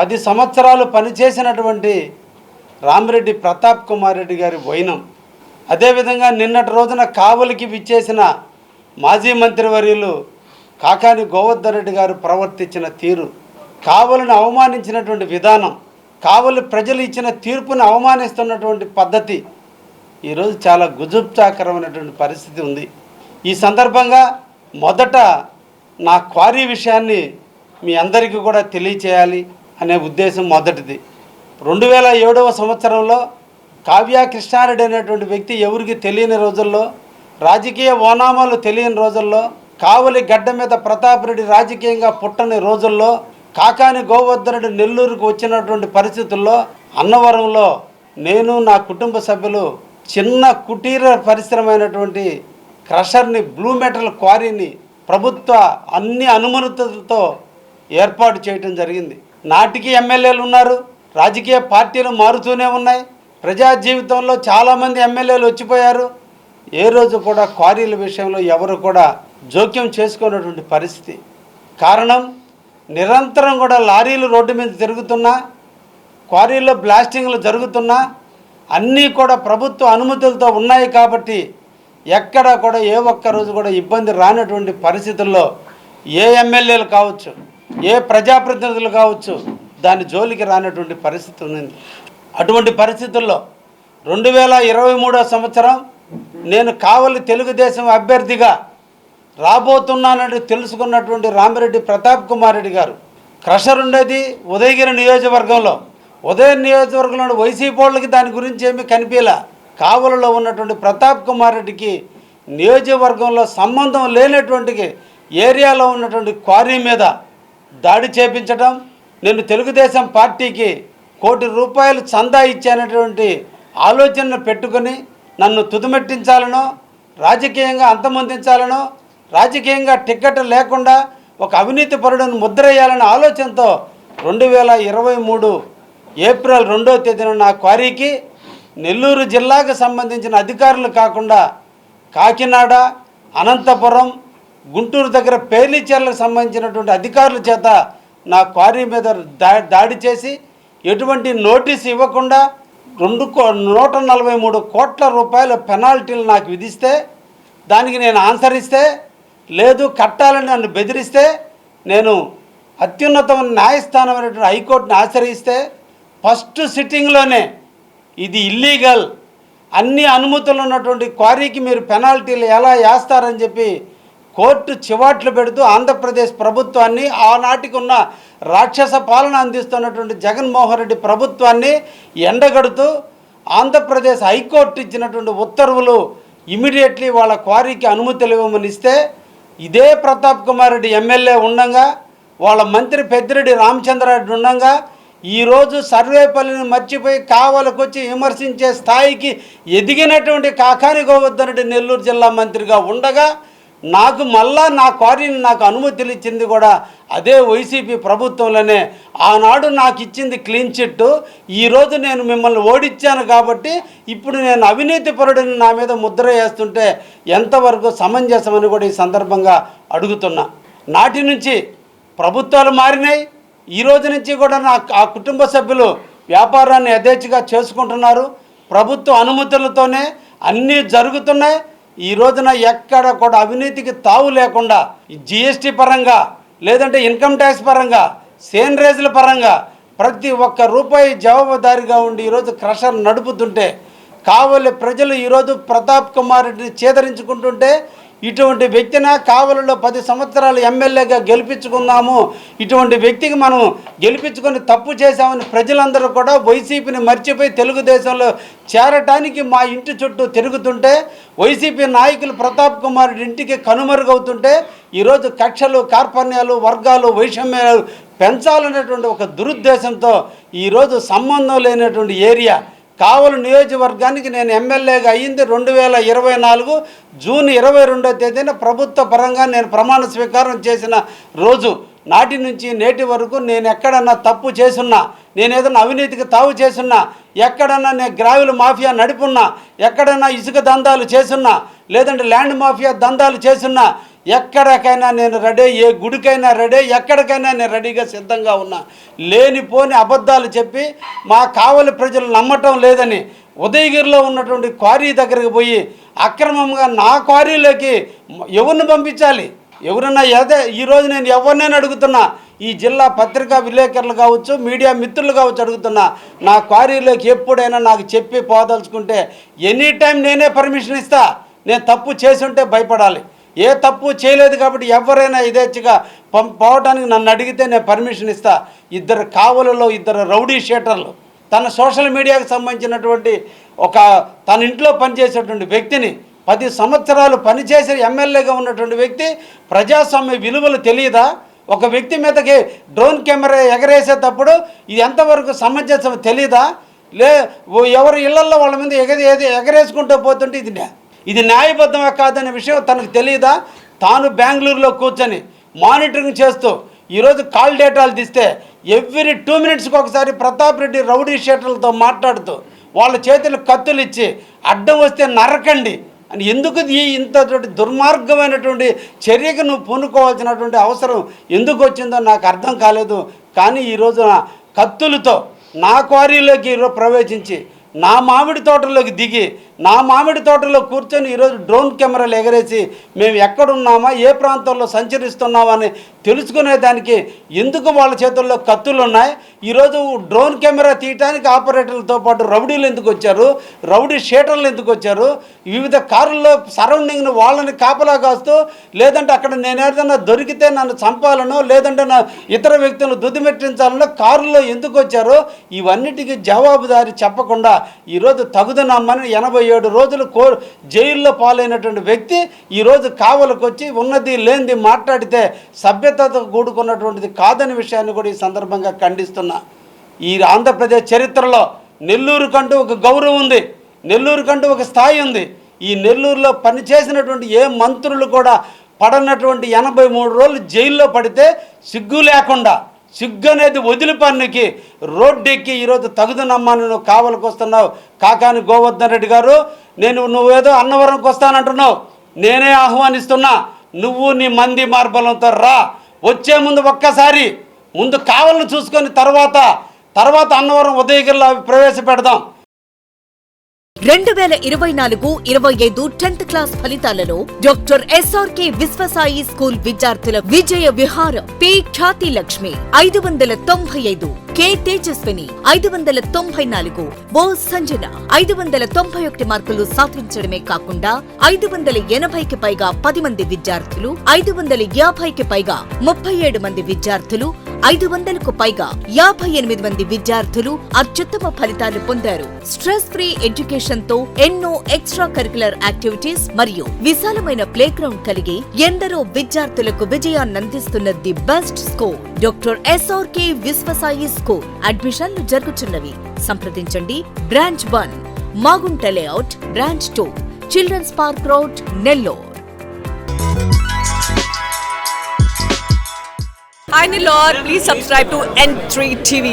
పది సంవత్సరాలు పనిచేసినటువంటి రామిరెడ్డి ప్రతాప్ కుమార్ రెడ్డి గారి వైనం అదేవిధంగా నిన్నటి రోజున కావలికి విచ్చేసిన మాజీ మంత్రివర్యులు కాకాని గోవర్ధన్ రెడ్డి గారు ప్రవర్తించిన తీరు కావలిని అవమానించినటువంటి విధానం కావలి ప్రజలు ఇచ్చిన తీర్పుని అవమానిస్తున్నటువంటి పద్ధతి ఈరోజు చాలా గుజుప్చాకరమైనటువంటి పరిస్థితి ఉంది. ఈ సందర్భంగా మొదట నా క్వారీ విషయాన్ని మీ అందరికీ కూడా తెలియచేయాలి. అనే ఉద్దేశం మొదటిది. రెండు వేల ఏడవ సంవత్సరంలో కావ్య కృష్ణారెడ్డి అనేటువంటి వ్యక్తి ఎవరికి తెలియని రోజుల్లో రాజకీయ ఓనామాలు తెలియని రోజుల్లో కావలి గడ్డ మీద ప్రతాప్ రెడ్డి రాజకీయంగా పుట్టని రోజుల్లో కాకాని గోవర్ధనుడు నెల్లూరుకు వచ్చినటువంటి పరిస్థితుల్లో అన్నవరంలో నేను నా కుటుంబ సభ్యులు చిన్న కుటీర పరిశ్రమ అయినటువంటి క్రషర్ని బ్లూ మెటల్ క్వారీని ప్రభుత్వ అన్ని అనుమతులతో ఏర్పాటు చేయటం జరిగింది. నాటికి ఎమ్మెల్యేలు ఉన్నారు. రాజకీయ పార్టీలు మారుతూనే ఉన్నాయి. ప్రజా జీవితంలో చాలామంది ఎమ్మెల్యేలు వచ్చిపోయారు. ఏ రోజు కూడా క్వారీల విషయంలో ఎవరు కూడా జోక్యం చేసుకున్నటువంటి పరిస్థితి. కారణం నిరంతరం కూడా లారీలు రోడ్డు మీద తిరుగుతున్నా క్వారీల్లో బ్లాస్టింగ్లు జరుగుతున్నా అన్నీ కూడా ప్రభుత్వ అనుమతులతో ఉన్నాయి కాబట్టి ఎక్కడ కూడా ఏ ఒక్క రోజు కూడా ఇబ్బంది రానటువంటి పరిస్థితుల్లో ఏ ఎమ్మెల్యేలు కావచ్చు ఏ ప్రజాప్రతినిధులు కావచ్చు దాని జోలికి రానటువంటి పరిస్థితి ఉంది అటువంటి పరిస్థితుల్లో రెండు వేల ఇరవై మూడో సంవత్సరం నేను కావలి తెలుగుదేశం అభ్యర్థిగా రాబోతున్నానని తెలుసుకున్నటువంటి రామిరెడ్డి ప్రతాప్ కుమార్ రెడ్డి గారు క్రషర్ ఉండేది ఉదయగిరి నియోజకవర్గంలో. ఉదయ నియోజకవర్గంలో వైసీపీ వాళ్ళకి దాని గురించి ఏమీ కనిపించలే. కావలలో ఉన్నటువంటి ప్రతాప్ కుమార్ రెడ్డికి నియోజకవర్గంలో సంబంధం లేనటువంటి ఏరియాలో ఉన్నటువంటి క్వారీ మీద దాడి చేపించడం నేను తెలుగుదేశం పార్టీకి కోటి రూపాయలు చందా ఇచ్చానటువంటి ఆలోచనను పెట్టుకొని నన్ను తుదిమెట్టించాలనో రాజకీయంగా అంతమొందించాలనో రాజకీయంగా టిక్కెట్ లేకుండా ఒక అవినీతి పరుడును ముద్రేయాలనే ఆలోచనతో రెండు వేల ఇరవై మూడు ఏప్రిల్ రెండో తేదీన నా క్వారీకి నెల్లూరు జిల్లాకు సంబంధించిన అధికారులు కాకుండా కాకినాడ అనంతపురం గుంటూరు దగ్గర పేర్లిచర్లకు సంబంధించినటువంటి అధికారుల చేత నా క్వారీ మీద దా దాడి చేసి ఎటువంటి నోటీస్ ఇవ్వకుండా రెండు కో నూట నలభై మూడు కోట్ల రూపాయల పెనాల్టీలు నాకు విధిస్తే దానికి నేను ఆన్సర్ ఇస్తే లేదు కట్టాలని నన్ను బెదిరిస్తే నేను అత్యున్నతమైన న్యాయస్థానమైనటువంటి హైకోర్టుని ఆశ్రయిస్తే ఫస్ట్ సిట్టింగ్లోనే ఇది ఇల్లీగల్. అన్ని అనుమతులు ఉన్నటువంటి క్వారీకి మీరు పెనాల్టీలు ఎలా వేస్తారని చెప్పి కోర్టు చివాట్లు పెడుతూ ఆంధ్రప్రదేశ్ ప్రభుత్వాన్ని ఆనాటికి ఉన్న రాక్షస పాలన అందిస్తున్నటువంటి జగన్మోహన్ రెడ్డి ప్రభుత్వాన్ని ఎండగడుతూ ఆంధ్రప్రదేశ్ హైకోర్టు ఇచ్చినటువంటి ఉత్తర్వులు ఇమీడియట్లీ వాళ్ళ క్వారీకి అనుమతులు ఇవ్వమని ఇస్తే ఇదే ప్రతాప్ కుమార్ రెడ్డి ఎమ్మెల్యే ఉండగా వాళ్ళ మంత్రి పెద్దిరెడ్డి రామచంద్రారెడ్డి ఉండగా ఈరోజు సర్వేపల్లిని మర్చిపోయి కావలకొచ్చి విమర్శించే స్థాయికి ఎదిగినటువంటి కాకాని గోవర్ధనుడి నెల్లూరు జిల్లా మంత్రిగా ఉండగా నాకు మళ్ళా నా క్వారీని నాకు అనుమతులు ఇచ్చింది కూడా అదే వైసీపీ ప్రభుత్వంలోనే. ఆనాడు నాకు ఇచ్చింది క్లీన్ చిట్ ఈరోజు నేను మిమ్మల్ని ఓడించాను కాబట్టి ఇప్పుడు నేను అవినీతి పరుడిని నా మీద ముద్ర వేస్తుంటే ఎంతవరకు సమంజసమని కూడా ఈ సందర్భంగా అడుగుతున్నా. నాటి నుంచి ప్రభుత్వాలు మారినాయి. ఈ రోజు నుంచి కూడా నా ఆ కుటుంబ సభ్యులు వ్యాపారాన్ని యథేచ్ఛగా చేసుకుంటున్నారు. ప్రభుత్వ అనుమతులతోనే అన్నీ జరుగుతున్నాయి. ఈ రోజున ఎక్కడ కూడా అవినీతికి తావు లేకుండా జిఎస్టీ పరంగా లేదంటే ఇన్కమ్ ట్యాక్స్ పరంగా సేనరేజ్ల పరంగా ప్రతి ఒక్క రూపాయి జవాబుదారిగా ఉండి ఈరోజు క్రషర్ నడుపుతుంటే కావలి ప్రజలు ఈరోజు ప్రతాప్ కుమార్ రెడ్డిని చేదరించుకుంటుంటే ఇటువంటి వ్యక్తిన కావలిలో పది సంవత్సరాలు ఎమ్మెల్యేగా గెలిపించుకుందాము. ఇటువంటి వ్యక్తికి మనం గెలిపించుకొని తప్పు చేశామని ప్రజలందరూ కూడా వైసీపీని మర్చిపోయి తెలుగుదేశంలో చేరటానికి మా ఇంటి చుట్టూ తిరుగుతుంటే వైసీపీ నాయకులు ప్రతాప్ కుమార్ ఇంటికి కనుమరుగవుతుంటే ఈరోజు కక్షలు కార్పణ్యాలు వర్గాలు వైషమ్యాలు పెంచాలనేటువంటి ఒక దురుద్దేశంతో ఈరోజు సంబంధం లేనటువంటి ఏరియా కావలి నియోజకవర్గానికి నేను ఎమ్మెల్యేగా అయ్యింది రెండు వేల ఇరవై నాలుగు జూన్ ఇరవై రెండో తేదీన ప్రభుత్వ పరంగా నేను ప్రమాణ స్వీకారం చేసిన రోజు నాటి నుంచి నేటి వరకు నేను ఎక్కడన్నా తప్పు చేసున్నా నేను ఏదైనా అవినీతికి తావు చేసున్నా ఎక్కడన్నా నేను గ్రావిల మాఫియా నడిపున్నా ఎక్కడన్నా ఇసుక దందాలు చేసున్నా లేదంటే ల్యాండ్ మాఫియా దందాలు చేసున్నా ఎక్కడికైనా నేను రెడీ ఏ గుడికైనా రెడీ ఎక్కడికైనా నేను రెడీగా సిద్ధంగా ఉన్నా. లేనిపోని అబద్ధాలు చెప్పి మా కావలి ప్రజలు నమ్మటం లేదని ఉదయగిరిలో ఉన్నటువంటి క్వారీ దగ్గరికి పోయి అక్రమంగా నా క్వారీలోకి ఎవరిని పంపించాలి? ఎవరన్నా అదే ఈరోజు నేను ఎవరినైనా అడుగుతున్నా? ఈ జిల్లా పత్రికా విలేకరులు కావచ్చు మీడియా మిత్రులు కావచ్చు అడుగుతున్నా నా క్వారీలోకి ఎప్పుడైనా నాకు చెప్పి పోదలుచుకుంటే ఎనీ టైం నేనే పర్మిషన్ ఇస్తా. నేను తప్పు చేసి ఉంటే భయపడాలి. ఏ తప్పు చేయలేదు కాబట్టి ఎవరైనా ఇదేచ్ఛగా పం పోవడానికి నన్ను అడిగితే నేను పర్మిషన్ ఇస్తా. ఇద్దరు కావలలో ఇద్దరు రౌడీ షేటర్లు. తన సోషల్ మీడియాకు సంబంధించినటువంటి ఒక తన ఇంట్లో పనిచేసేటువంటి వ్యక్తిని పది సంవత్సరాలు పనిచేసిన ఎమ్మెల్యేగా ఉన్నటువంటి వ్యక్తి ప్రజాస్వామ్య విలువలు తెలియదా ఒక వ్యక్తి మీదకి డ్రోన్ కెమెరా ఎగరేసేటప్పుడు ఇది ఎంతవరకు సమంజసం తెలియదా లే ఓ ఎవరి ఇళ్ళల్లో వాళ్ళ మీద ఎగ ఎగరేసుకుంటూ పోతుంటే ఇది ఇది న్యాయబద్ధమే కాదనే విషయం తనకు తెలియదా తాను బెంగళూరులో కూర్చొని మానిటరింగ్ చేస్తూ ఈరోజు కాల్ డేటాలు తీస్తే ఎవ్రీ టూ మినిట్స్కి ఒకసారి ప్రతాప్ రెడ్డి రౌడీ షేటర్లతో మాట్లాడుతూ వాళ్ళ చేతులు కత్తులు ఇచ్చి అడ్డం వస్తే నరకండి అని ఎందుకు ఈ ఇంత దుర్మార్గమైనటువంటి చర్యకు నువ్వు పూనుకోవాల్సినటువంటి అవసరం ఎందుకు వచ్చిందో నాకు అర్థం కాలేదు. కానీ ఈ రోజున కత్తులతో నా క్వారీలోకి ప్రవేశించి నా మామిడి తోటలోకి దిగి నా మామిడి తోటలో కూర్చొని ఈరోజు డ్రోన్ కెమెరాలు ఎగరేసి మేము ఎక్కడున్నామా ఏ ప్రాంతంలో సంచరిస్తున్నామని తెలుసుకునేదానికి ఎందుకు వాళ్ళ చేతుల్లో కత్తులు ఉన్నాయి? ఈరోజు డ్రోన్ కెమెరా తీయటానికి ఆపరేటర్లతో పాటు రౌడీలు ఎందుకు వచ్చారు? రౌడీ షీటర్లు ఎందుకు వచ్చారు? వివిధ కారుల్లో సరౌండింగ్ను వాళ్ళని కాపలా కాస్తూ లేదంటే అక్కడ నేను ఏదైనా దొరికితే నన్ను చంపాలనో లేదంటే నా ఇతర వ్యక్తులను దుద్దిమెట్టించాలనో కారులో ఎందుకు వచ్చారో ఇవన్నిటికీ జవాబుదారి చెప్పకుండా ఈరోజు తగుదనమ్మని ఎనభై ఏడు రోజులు కో జైల్లో పాలైనటువంటి వ్యక్తి ఈరోజు కావలకు వచ్చి ఉన్నది లేనిది మాట్లాడితే సభ్యతతో కూడుకున్నటువంటిది కాదని విషయాన్ని కూడా ఈ సందర్భంగా ఖండిస్తున్నా. ఈ ఆంధ్రప్రదేశ్ చరిత్రలో నెల్లూరు కంటూ ఒక గౌరవం ఉంది. నెల్లూరు కంటూ ఒక స్థాయి ఉంది. ఈ నెల్లూరులో పనిచేసినటువంటి ఏ మంత్రులు కూడా పడనటువంటి ఎనభై మూడు రోజులు జైల్లో పడితే సిగ్గు లేకుండా సిగ్గు అనేది వదిలి పన్నుకి రోడ్డెక్కి ఈరోజు తగుదనమ్మని నువ్వు కావలికి వస్తున్నావు. కాకాని గోవర్ధన్ రెడ్డి గారు నేను నువ్వేదో అన్నవరంకి వస్తానంటున్నావు. నేనే ఆహ్వానిస్తున్నా నువ్వు నీ మంది మార్బలంతో రా. వచ్చే ముందు ఒక్కసారి ముందు కావలను చూసుకొని తర్వాత తర్వాత అన్నవరం ఉదయగిరిలో అవి ప్రవేశపెడదాం. రెండు వేల ఇరవై నాలుగు ఇరవై ఐదు టెన్త్ క్లాస్ ఫలితాలలో డాక్టర్ ఎస్ఆర్కే విశ్వసాయి స్కూల్ విద్యార్థుల విజయ విహార పి ఖ్యాతి లక్ష్మి ఐదు వందల తొంభై ఐదు. కె తేజస్విని ఐదు వందల తొంభై నాలుగు. ఓ సంజన ఐదు వందల తొంభై ఒకటి మార్కులు సాధించడమే కాకుండా ఐదు వందల ఎనభైకి పైగా పది మంది విద్యార్థులు ఐదు వందల యాభైకి పైగా ముప్పై ఏడు మంది విద్యార్థులు ఐదు వందలకు పైగా యాభై ఎనిమిది మంది విద్యార్థులు అత్యుత్తమ ఫలితాలు పొందారు. స్ట్రెస్ ఫ్రీ ఎడ్యుకేషన్తో ఎన్నో ఎక్స్ట్రా కరికులర్ యాక్టివిటీస్ మరియు విశాలమైన ప్లే గ్రౌండ్ కలిగి ఎందరో విద్యార్థులకు విజయాన్నందిస్తున్న the best score. Doctor SRK Vishwasai కు అడ్మిషన్లు జరుగుతున్నవి సంప్రదించండి. Branch one Magunta layout branch two children's park road Nellore. Hi Nilor, please subscribe to N3 TV.